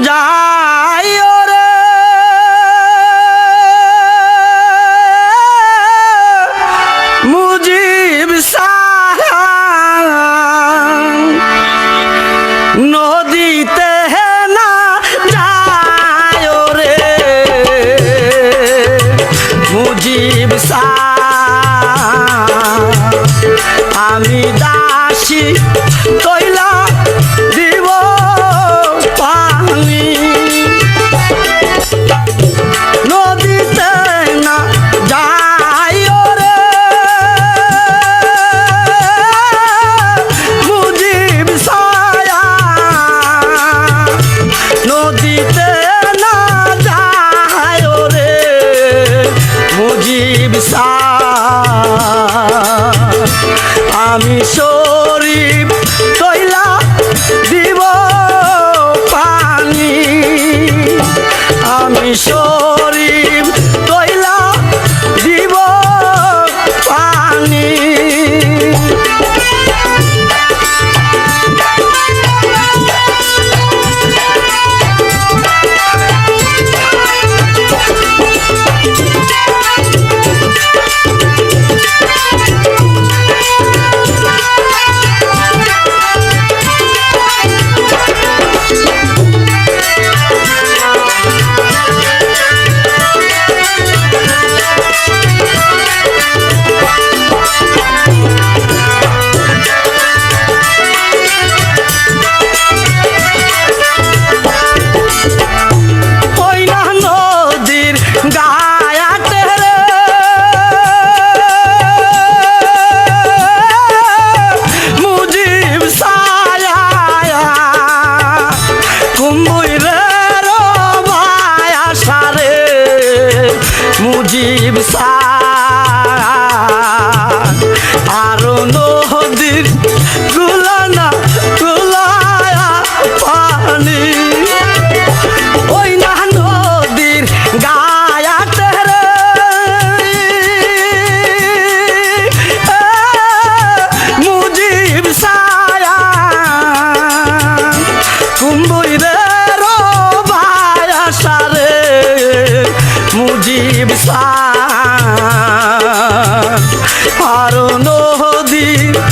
যায় রে মুজিব নদীতে না যায় রে মুজিব সা আমি সো মুজিব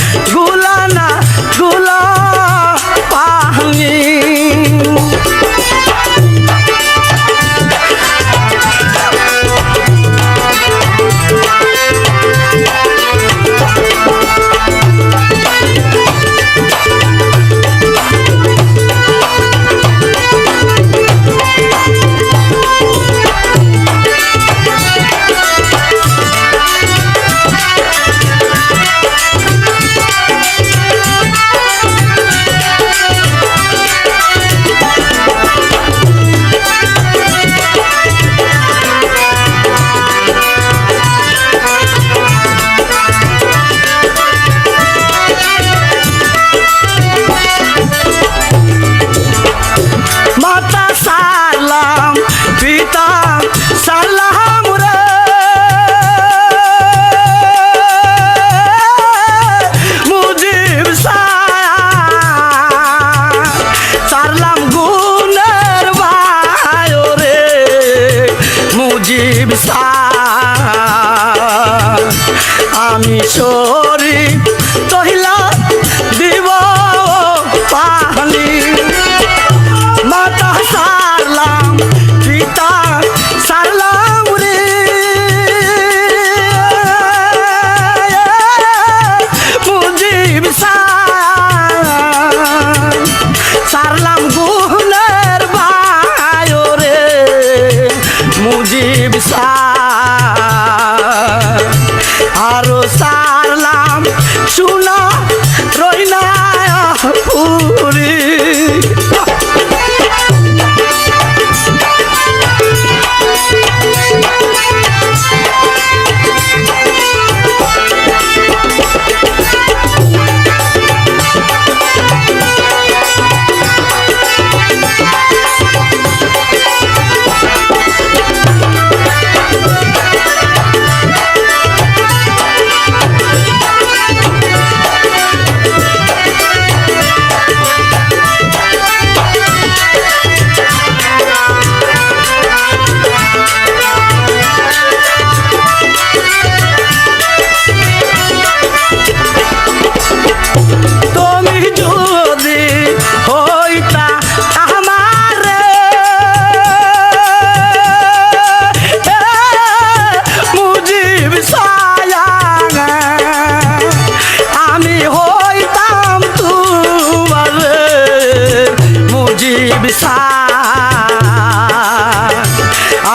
নদীর মুজিব সা সোনা রইনা ফুল।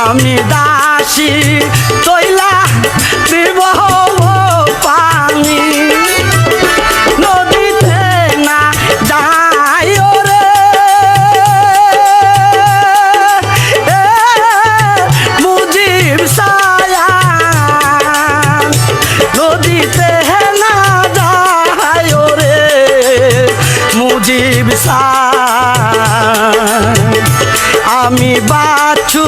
আমি দাসী তৈলা দিব পানি। নদীতে মুজিব সায়া না মুজিব আমি বাছু